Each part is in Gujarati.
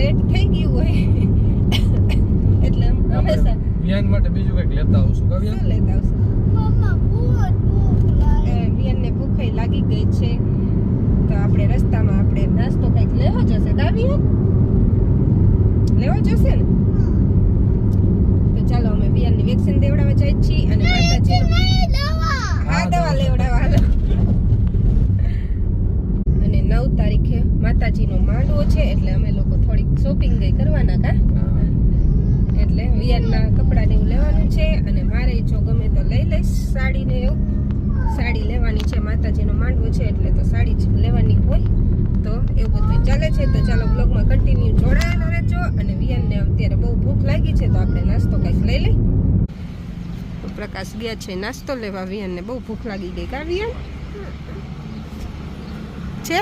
લેટ થઈ ગયું હોય. એટલે હંમેશા વિયાન માટે બીજું કંઈક લેતા આવશું કાવ્ય? શું લેતા આવશું? મમ્મા ભૂખ ભૂખ લાગે વિયાનને ભૂખઈ લાગી ગઈ છે. તો આપણે રસ્તામાં આપણે નાસ્તો કંઈક લેવો જશે. કાવ્ય લેવો જશે ને? તો ચાલો અમે વિયાનની વેક્સિન દેવડાવવા જઈએ છીએ અને માતાજી હા દવા લેવડાવવા. અને નવ તારીખે માતાજીનો માંડવો છે એટલે અમે લોકો શોપિંગ ગઈ કરવાના કા. એટલે વિયરના કપડાં ને એવું લેવાનું છે અને મારે જો ગમે તો લઈ લઈશ સાડી ને એવું. સાડી લેવાની છે માતાજીનો માંડવો છે એટલે તો સાડી જ લેવાની હોય. તો એવું બધું ચાલે છે તો ચાલો બ્લોગમાં કન્ટિન્યુ જોડાયેલા રહેજો અને વિયનને અત્યારે બહુ ભૂખ લાગી છે તો આપણે નાસ્તો કંઈક લઈ લઈ. પ્રકાશ ગયા છે નાસ્તો લેવા વિયનને બહુ ભૂખ લાગી ગઈ કા વિયન? છે?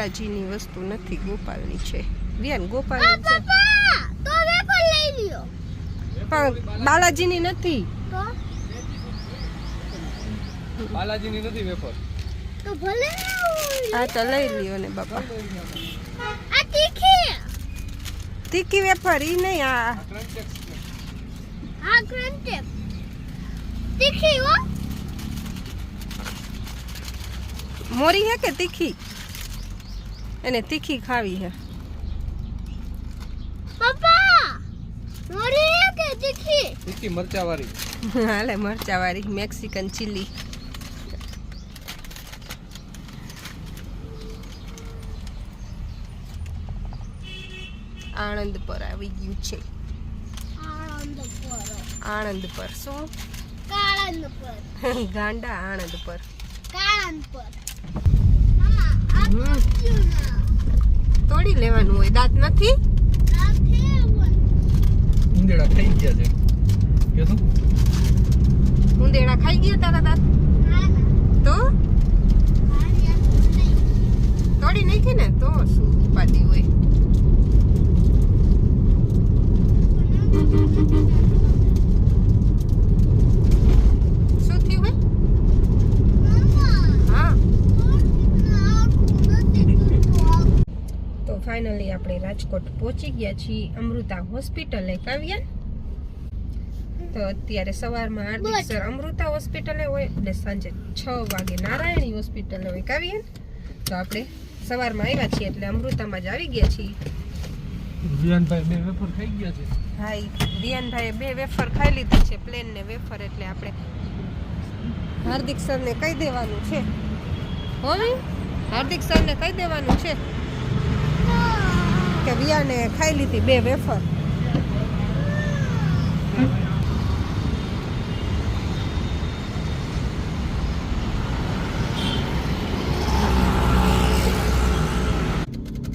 બાલાજીની વસ્તુ નથી ગોપાલની છે. વિયન ગોપાલની છે. પપ્પા તો વેફર લઈ લ્યો. પણ બાલાજીની નથી. બાલાજીની નથી વેફર. તો ભલે આ તો લઈ લ્યો ને બાપા. આ તીખી. તીખી વેફર ઈ નહીં આ આ ક્રંચે તીખી હો. મોરી હે કે તીખી? એને તીખી ખાવી હે પપ્પા મોરી કે તીખી? તીખી મરચા વાળી હાલે મરચા વાળી મેક્સિકન ચીલી. આણંદ પર આવી ગયું છે. આનંદ પર. આણંદ પર શું? કાળંદ પર. ગાંડા આણંદ પર. કાળંદ પર. મામા આ તોડી લેવાનું હોય દાંત નથી? ઉંદેડા ખાઈ ગયા છે. ઉંદેડા ખાઈ ગયા તારા દાંત? તો? તોડી નાખી ને તો શું ઉપાધિ હોય શું થયું હે મામા હા નથી તો ફાઇનલી આપણે રાજકોટ પહોંચી ગયા છીએ અમૃતા હોસ્પિટલે કાવ્યા તો અત્યારે સવારમાં હાર્દિક સર અમૃતા હોસ્પિટલે હોય અને સાંજે છ વાગે નારાયણી હોસ્પિટલે હોય કાવ્યા તો આપણે સવારમાં આવ્યા છીએ એટલે અમૃતામાં જ આવી ગયા છીએ. વિયાનભાઈ બે વેફર ખાઈ ગયા છે. હા ઈ બે વેફર ખાઈ લીધી છે પ્લેન ને વેફર એટલે આપણે હાર્દિક સરને કહી દેવાનું છે. હવે હાર્દિક સરને કહી દેવાનું છે. કે વિયાને ખાઈ લીધી બે વેફર.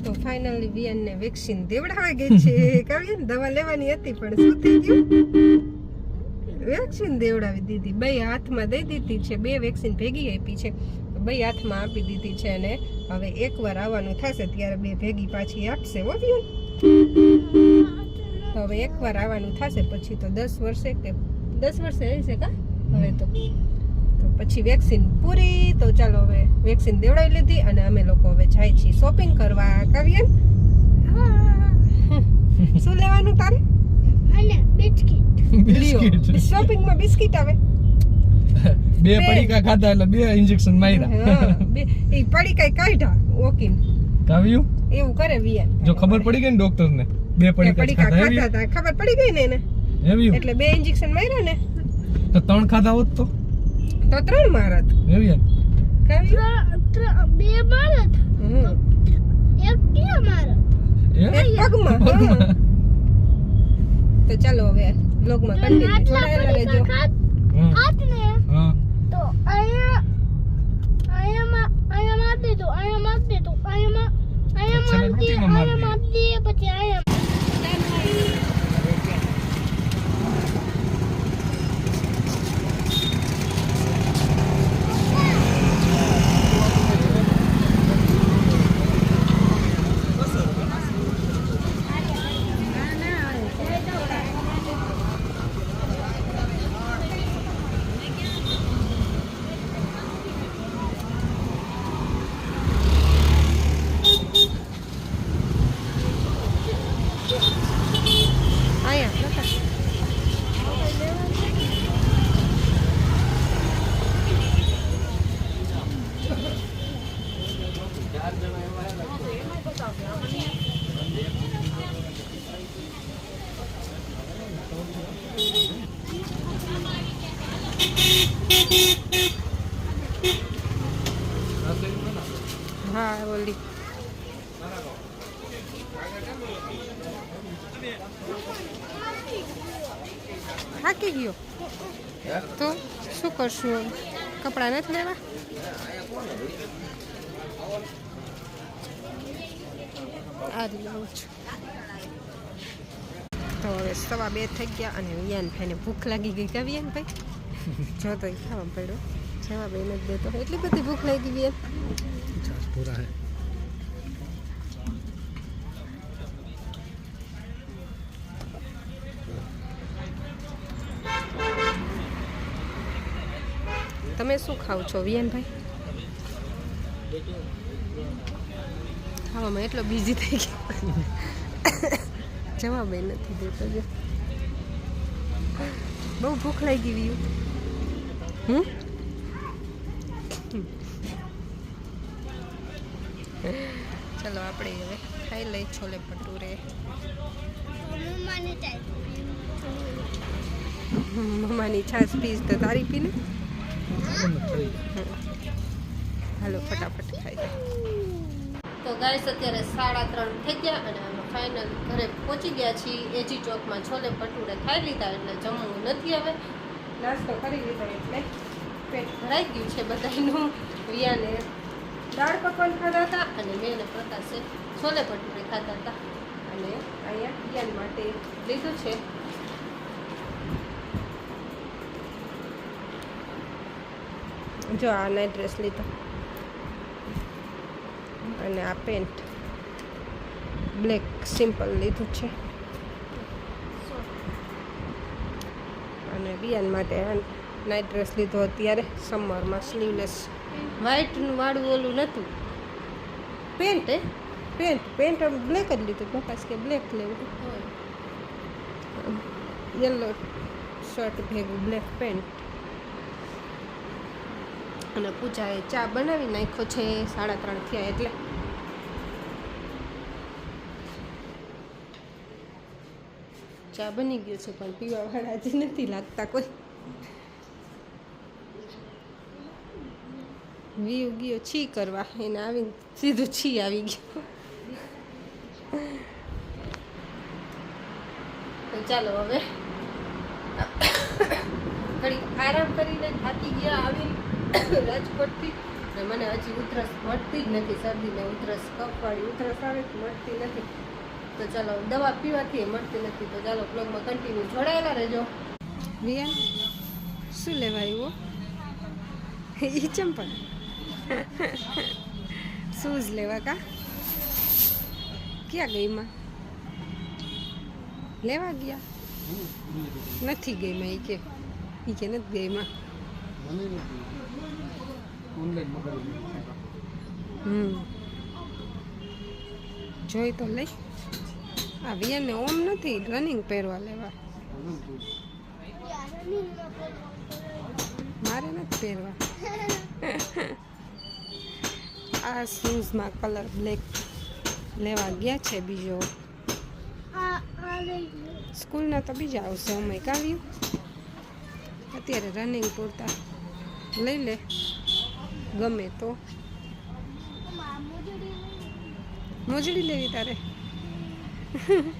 તો ફાઇનલી વિયનને વેક્સિન દેવડાવી ગઈ છે. કવિન દવા લેવાની હતી પણ શું થઈ ગયું? વેક્સિન દેવડાવી દીધી. બે હાથમાં દઈ દીધી છે. બે વેક્સિન ભેગી આપી છે. બે હાથમાં આપી દીધી છે અને હવે એકવાર આવવાનું થશે ત્યારે બે ભેગી પાછી આપશે હો તો હવે એકવાર આવવાનું થશે પછી તો દસ વર્ષે કે દસ વર્ષે રહેશે કા? હવે તો. તો પછી વેક્સિન પૂરી તો ચાલો હવે વેક્સિન દેવડાવી લીધી અને અમે લોકો હવે જાય છીએ શોપિંગ કરવા. કાવ્યન શું લેવાનું તારે? બિસ્કિટ. શોપિંગમાં બિસ્કિટ આવે. બે પડીકા ખાધા એટલે બે ઇન્જેક્શન માર્યા. બે- એ પડીકા કાઢ્યા? વોકિંગ કાવ્યું? એવું કરે વિયન. જો ખબર પડી ગઈ ને ડોક્ટર ને? બે પડીકા ખાધા હતા ખબર પડી ગઈ ને એને? એવું? એટલે બે ઇન્જેક્શન માર્યા ને? તો ત્રણ ખાધા હોત તો? તો ત્રણ મારત. એવી કાવ્યું? બે મારત. એક ક્યાં મારત. એક પગમાં તો ચાલો હવે બ્લોગમાં કન્ટિન્યુ જોડાયેલા રહેજો. ખાત ને હા તો અહીંયા અહીંયામાં અહીંયા માર દીધું અહીંયા માર દીધું અહીંયામાં અહીંયા માર દે છેલ્લે અહીંયા માર માર દે પછી અહીંયા હા ઓલી થાકી ગયો? તો શું કરશું કપડાં નથી લેવા? આ લાવું છું. તો હવે સવા બે થઈ ગયા અને વિયાન ભાઈને ભૂખ લાગી ગઈ. કે વિયાન ભાઈ? જો તો ખાવા પડ્યો. જવાબ એ નથી દેતો એટલી બધી ભૂખ લાગી ગઈ પૂરા હે. તમે શું ખાવ છો વિયનભાઈ ખાવામાં એટલો બિઝી થઈ ગયો. જવાબ એ નથી દેતો જો. બહુ ભૂખ લાગી ગયું હમ? ચલો આપણે હવે ખાઈ લઈ છોલે ભટુરે. મમ્માની છાસ મમ્માની છાશ પીસ તો તારી પીને હાલો ફટાફટ ખાઈ લે. તો ગાઈસ અત્યારે સાડા ત્રણ થઈ ગયા અને અમે ફાઇનલ ઘરે પહોંચી ગયા છીએ. એજી ચોકમાં છોલે ભટુરે ખાઈ લીધા એટલે જમવું નથી હવે. નાસ્તો કરી લીધો એટલે પેટ ભરાઈ ગયું છે બધાનું. વિયાને દાળ પકવાન ખાધા હતા? અને મેં અને પ્રકાશે છોલે ભટુરે ખાધા હતા. અને અહીંયા વિયાન માટે લીધું છે. જો આ નાઇટ ડ્રેસ લીધો. અને આ પેન્ટ બ્લેક સિમ્પલ લીધું છે. અને બિયાન માટે નાઇટ ડ્રેસ લીધો અત્યારે સમરમાં સ્લીવલેસ વ્હાઇટનું વાળું ઓલું નહોતું પેન્ટ એ પેન્ટ પેન્ટ બ્લેક જ લીધું પ્રકાશ કે બ્લેક લેવું યલો શર્ટ ભેગું બ્લેક પેન્ટ અને પૂજાએ ચા બનાવી નાખ્યો છે સાડા ત્રણ થયા એટલે. ચા બની ગયો છે, પણ પીવાવાળા જ નથી લાગતા કોઈ. વીવ ગયો છી કરવા, એને આવીને સીધું છી આવી ગયો. ચાલો હવે. આરામ કરીને થાકી ગયા આવી રાજકોટથી. ને મને હજી ઉધરસ મળતી જ નથી, શરદીને ઉધરસ કફવાળી ઉધરસ આવે મળતી નથી. તો ચાલો, દવા પીવાથી મળતી નથી, તો ચાલો બ્લોગમાં કન્ટિન્યુ જોડાયેલા રહેજો. વિયા શું લેવા આવ્યો એ ચંપલ શૂઝ લેવા કા? ક્યાં ગઈ માં? લેવા ગયા? નથી ગઈ માં એ કે. એ કે નથી ગઈ માં. હમ. જોઈ તો લઈ. આ વિયનને ઓમ નથી રનિંગ પહેરવા લેવા. મારે નથી પહેરવા. આ શૂઝમાં કલર બ્લેક લેવા ગયા છે બીજો. સ્કૂલના તો બીજા આવશે અમે કાવ્યું અત્યારે રનિંગ પૂરતા. લઈ લે. ગમે તો. મોજડી લેવી તારે?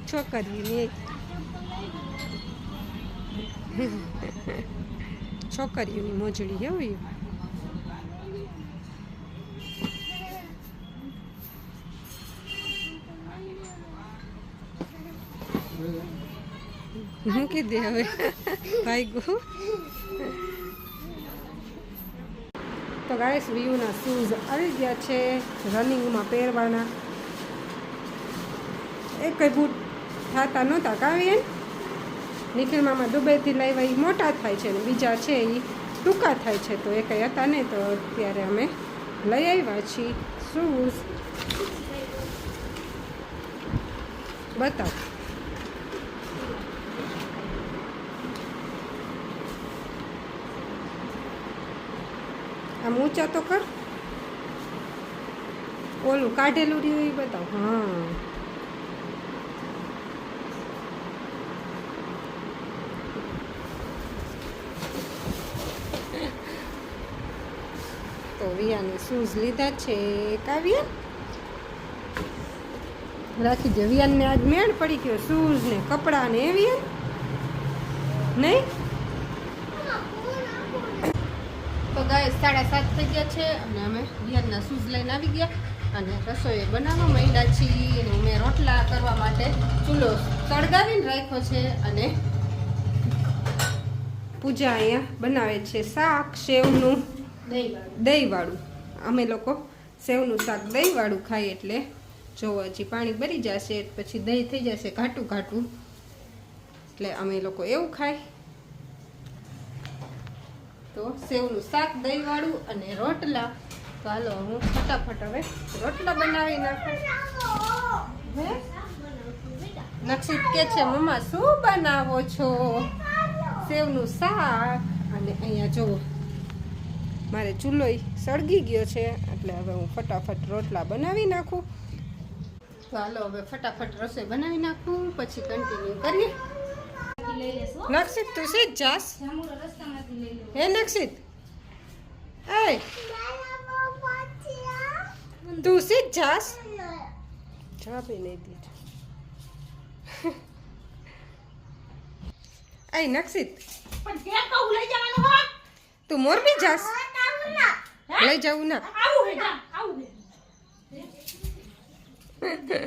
છોકરીની છોકરીઓની મોજડી કેવું મૂકી દે હવે ભાઈ ગુ તો ગાઈસ વ્યૂના શૂઝ આવી ગયા છે રનિંગમાં પહેરવાના એક કઈ બૂટ થતા નહોતા એમ. નિખિલ મામા દુબઈથી લાવ્યા એ મોટા થાય છે ને બીજા છે એ ટૂંકા થાય છે તો એ કંઈ હતા નહીં તો અત્યારે અમે લઈ આવ્યા છીએ. શૂઝ બતાવ. આમ ઊંચા તો કર ઓલું કાઢેલું રહ્યું એ બતાવ. હા. વિયાને શૂઝ લીધા છે. કાવ્યા? રાખી દે. વિયાનને આજ મેળ પડી ગયો. શૂઝ ને કપડાં ને એવી નહીં? તો ગાય સાડા સાત થઈ ગયા છે અને અમે વિયાનના શૂઝ લઈને આવી ગયા અને રસોઈ બનાવવા માંડ્યા છીએ અને મેં રોટલા કરવા માટે ચૂલો સળગાવીને રાખ્યો છે અને પૂજા અહીંયા બનાવે છે શાક, સેવનું દહીંવાળું. અમે લોકો સેવનું શાક દહીંવાળું ખાઈએ એટલે જો હજી પાણી ભરી જશે પછી દહીં થઈ જશે ઘાટું ઘાટું. એટલે અમે લોકો એવું ખાય. તો સેવનું શાક, દહીંવાળું અને રોટલા. તો હાલો હું ફટાફટ હવે રોટલા બનાવી નાખું. હે? નક્ષિત કે છે, મમ્મા, શું બનાવો છો? સેવનું શાક અને અહીંયા જુઓ. મારે ચૂલો સળગી ગયો છે એટલે હવે હું ફટાફટ રોટલા બનાવી નાખું. તો હાલો હવે ફટાફટ રસોઈ બનાવી નાખું પછી કન્ટિન્યુ કરીએ. નક્ષિત તું સીધ જાસ. હે નક્ષિત? એ તું સીધ જાસ? જવાબ નહીં દીધો. એ નક્ષિત. તું મોરબી જાસ? લઈ જવું ના. આવું હે જા આવું હે.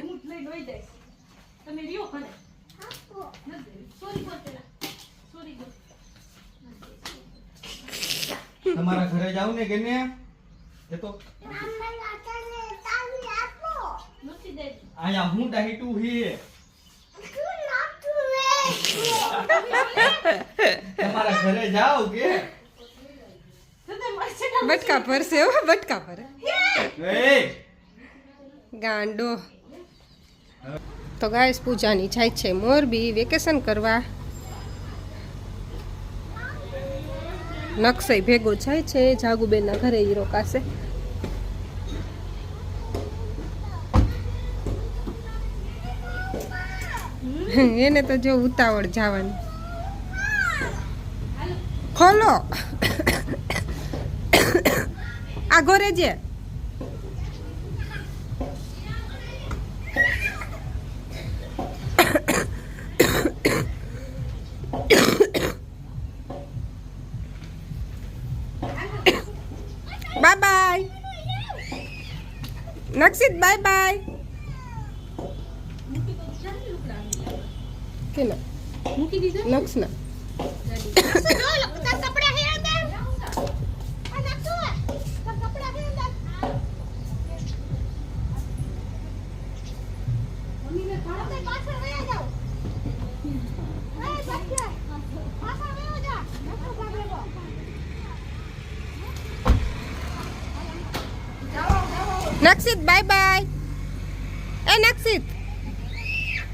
હું લઈ લઈ જઈશ. તમે રહ્યો ઘરે. સોરી બોલ પેલા. સોરી બોલ તમારા ઘરે જાવ ને કે ને એ તો આયા હું ડાહીટું હી. તમારા ઘરે જાવ કે? બટકા ભરશે હો બટકા ભરે. ગાંડો. તો ગાયસ પૂજાની જાય છે મોરબી વેકેશન કરવા. નકસઈ ભેગો જાય છે જાગુબેનના ઘરે ઈ રોકાશે. એને તો જો ઉતાવળ જવાની. ખોલો. આ ઘરે જે bye bye Nakshit bye bye કે ના મૂકી દીધો ના કપડા હે અંદર આ નાખો કપડા હે અંદર મમ્મીને ખાડા પાછળ વયા જાઓ એ બચ્ચા પાછળ વયા જા નાખો બાબેલો નક્ષિત બાય બાય એ નક્ષિત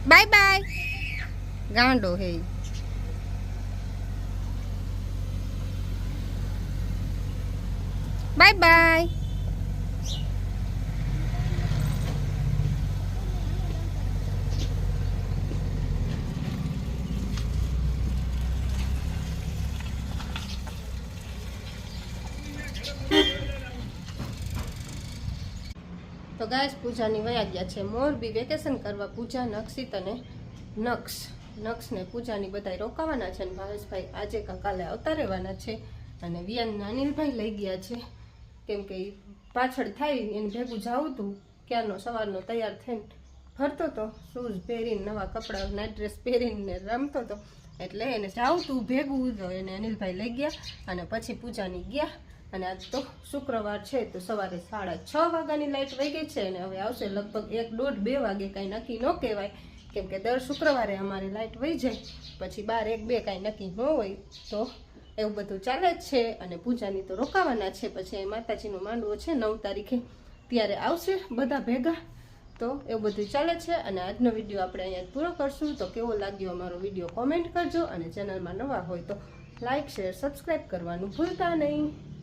બાય બાય ગાંડો હે ઈ. બાય બાય તો ગાય પૂજાની વયા ગયા છે મોરબી વેકેશન કરવા પૂજા નક્ષિત અને નક્ષ નક્ષને પૂજાની બધાય રોકાવાના છે અને ભાવેશભાઈ આજે કા કાલે આવતા રહેવાના છે અને વિયાન અનિલભાઈ લઈ ગયા છે. કેમ કે પાછળ થાય એને ભેગું જવું હતું ક્યારનો સવારનો તૈયાર થઈને ફરતો હતો શૂઝ પહેરીને, નવા કપડાં નાઇટ ડ્રેસ પહેરીને રમતો હતો એટલે એને જાવું ભેગું તો એને અનિલભાઈ લઈ ગયા અને પછી પૂજાની ગયા. અને આજ તો શુક્રવાર છે તો સવારે સાડા છ વાગ્યાની લાઇટ વહી ગઈ છે અને હવે આવશે લગભગ એક દોઢ બે વાગે કાંઈ નક્કી ન કહેવાય. કેમ કે દર શુક્રવારે અમારી લાઇટ વહી જાય, પછી બાર એક બે કાંઈ નક્કી ન હોય. તો એવું બધું ચાલે જ છે અને પૂજાની તો રોકાવાના છે, પછી માતાજીનો માંડવો છે નવ તારીખે. ત્યારે આવશે બધા ભેગા. તો એવું બધું ચાલે છે અને આજનો વીડિયો આપણે અહીંયા પૂરો કરશું. તો કેવો લાગ્યો અમારો વીડિયો કોમેન્ટ કરજો અને ચેનલમાં નવા હોય તો લાઇક શેર, સબસ્ક્રાઈબ કરવાનું ભૂલતા નહીં.